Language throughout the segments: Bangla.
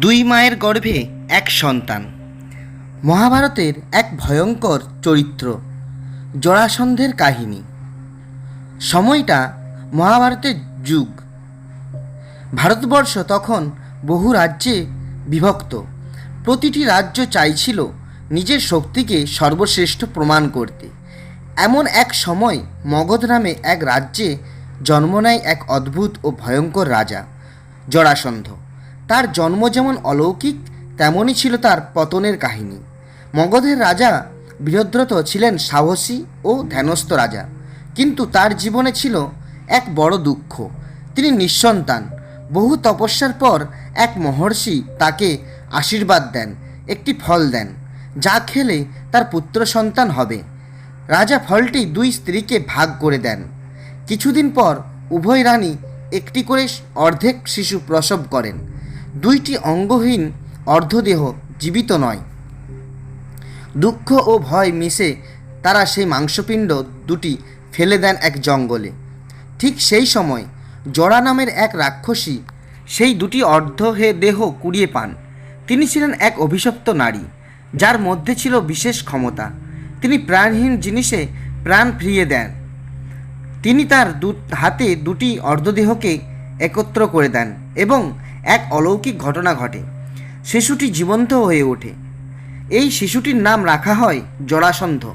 দুই মায়ের গর্ভে এক সন্তান। মহাভারতের এক ভয়ঙ্কর চরিত্র, জরাসন্ধের কাহিনী। সময়টা মহাভারতের যুগ। ভারতবর্ষ তখন বহু রাজ্যে বিভক্ত। প্রতিটি রাজ্য চাইছিল নিজের শক্তিকে সর্বশ্রেষ্ঠ প্রমাণ করতে। এমন এক সময় মগধ নামে এক রাজ্যে জন্ম নেয় এক অদ্ভুত ও ভয়ঙ্কর রাজা, জরাসন্ধ। তার জন্ম যেমন অলৌকিক, তেমনই ছিল তার পতনের কাহিনী। মগধের রাজা বীরদ্রত ছিলেন সাহসী ও ধ্যানস্থ রাজা, কিন্তু তার জীবনে ছিল এক বড় দুঃখ। তিনি নিঃসন্তান। বহু তপস্যার পর এক মহর্ষি তাকে আশীর্বাদ দেন, একটি ফল দেন, যা খেলে তার পুত্র সন্তান হবে। রাজা ফলটি দুই স্ত্রীকে ভাগ করে দেন। কিছুদিন পর উভয় রানী একটি করে অর্ধেক শিশু প্রসব করেন। দুইটি অঙ্গহীন অর্ধদেহ জীবিত নয়। দুঃখ ও ভয় মিশে তারা সেই মাংসপিণ্ড দুটি ফেলে দেন এক জঙ্গলে। ঠিক সেই সময় জরা নামের এক রাক্ষসী সেই দুটি অর্ধহে দেহ কুড়িয়ে পান। তিনি ছিলেন এক অভিশপ্ত নারী, যার মধ্যে ছিল বিশেষ ক্ষমতা। তিনি প্রাণহীন জিনিসে প্রাণ ফিরিয়ে দেন। তিনি তার হাতে দুটি অর্ধদেহকে একত্র করে দেন এবং এক অলৌকিক ঘটনা ঘটে। শিশুটি জীবন্ত হয়ে ওঠে। এই শিশুটির নাম রাখা হয় জরাসন্ধ।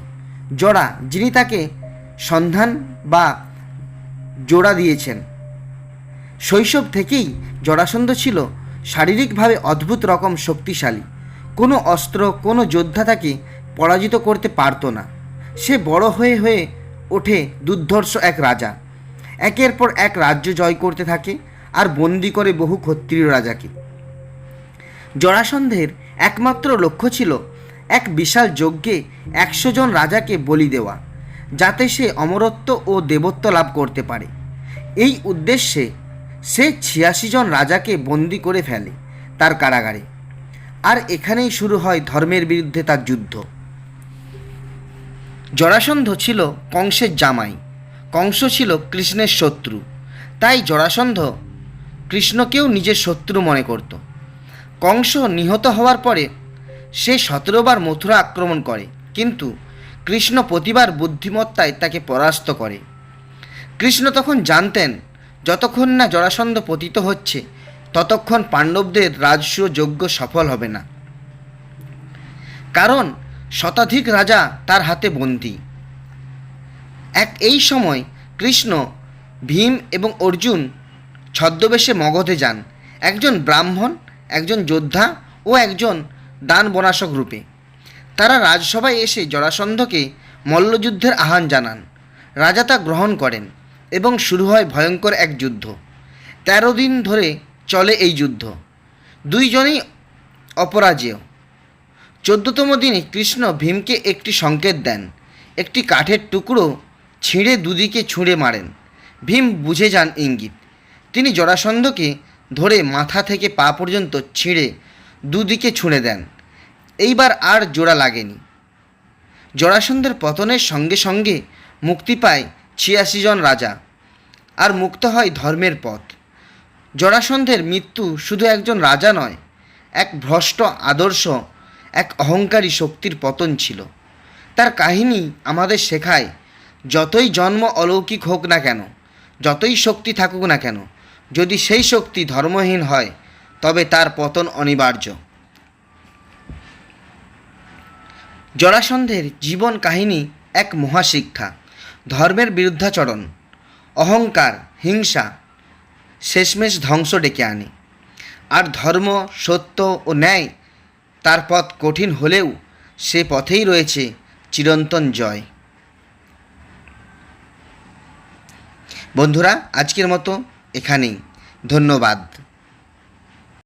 জরা, যিনি তাকে সন্ধান বা জোড়া দিয়েছেন। শৈশব থেকেই জরাসন্ধ ছিল শারীরিকভাবে অদ্ভুত রকম শক্তিশালী। কোনো অস্ত্র, কোনো যোদ্ধা তাকে পরাজিত করতে পারতো না। সে বড় হয়ে হয়ে ওঠে দুর্ধর্ষ এক রাজা। একের পর এক রাজ্য জয় করতে থাকে। আর বন্দি করে বহু ক্ষত্রিয় রাজাকে। জরাসন্ধের একমাত্র লক্ষ্য ছিল এক বিশাল যজ্ঞে একশো জন রাজাকে বলি দেওয়া, যাতে সে অমরত্ব ও দেবত্ব লাভ করতে পারে। এই উদ্দেশ্যে সে ছিয়াশি জন রাজাকে বন্দি করে ফেলে তার কারাগারে। আর এখানেই শুরু হয় ধর্মের বিরুদ্ধে তার যুদ্ধ। জরাসন্ধ ছিল কংসের জামাই, কংস ছিল কৃষ্ণের শত্রু, তাই জরাসন্ধ কৃষ্ণকেও নিজের শত্রু মনে করত। কংস নিহত হওয়ার পরে সে সতেরোবার মথুরা আক্রমণ করে, কিন্তু কৃষ্ণ প্রতিবার বুদ্ধিমত্তায় তাকে পরাস্ত করে। কৃষ্ণ তখন জানতেন, যতক্ষণ না জরাসন্ধ পতিত হচ্ছে, ততক্ষণ পাণ্ডবদের রাজস্ব যজ্ঞ সফল হবে না। কারণ শতাধিক রাজা তার হাতে বন্দী। এক এই সময় কৃষ্ণ ভীম এবং অর্জুন ছদ্মবেশে মগধে যান। একজন ব্রাহ্মণ, একজন যোদ্ধা ও একজন দান বনাশক রূপে। তারা রাজসভায় এসে জরাসন্ধকে মল্লযুদ্ধের আহ্বান জানান। রাজা তা গ্রহণ করেন এবং শুরু হয় ভয়ঙ্কর এক যুদ্ধ। তেরো দিন ধরে চলে এই যুদ্ধ। দুইজনেই অপরাজেয়। চোদ্দতম দিনে কৃষ্ণ ভীমকে একটি সংকেত দেন। একটি কাঠের টুকরো ছিঁড়ে দুদিকে ছুঁড়ে মারেন। ভীম বুঝে যান ইঙ্গিত। তিনি জরাসন্ধকে ধরে মাথা থেকে পা পর্যন্ত ছিঁড়ে দুদিকে ছুঁড়ে দেন। এইবার আর জোড়া লাগেনি। জরাসন্ধের পতনের সঙ্গে সঙ্গে মুক্তি পায় ছিয়াশি জন রাজা আর মুক্ত হয় ধর্মের পথ। জরাসন্ধের মৃত্যু শুধু একজন রাজা নয়, এক ভ্রষ্ট আদর্শ, এক অহংকারী শক্তির পতন ছিল। তার কাহিনী আমাদের শেখায়, যতই জন্ম অলৌকিক হোক না কেন, যতই শক্তি থাকুক না কেন যদি সেই শক্তি ধর্মহীন হয়, তবে তার পতন অনিবার্য। জরাসন্ধের জীবন কাহিনী এক মহাশিক্ষা, ধর্মের বিরুদ্ধাচরণ, অহংকার, হিংসা, শেষমেশ ধ্বংস ডেকে আনে। আর ধর্ম, সত্য ও ন্যায় তার পথ কঠিন হলেও সে পথেই রয়েছে চিরন্তন জয়। বন্ধুরা, আজকের মতো এখানেই। ধন্যবাদ।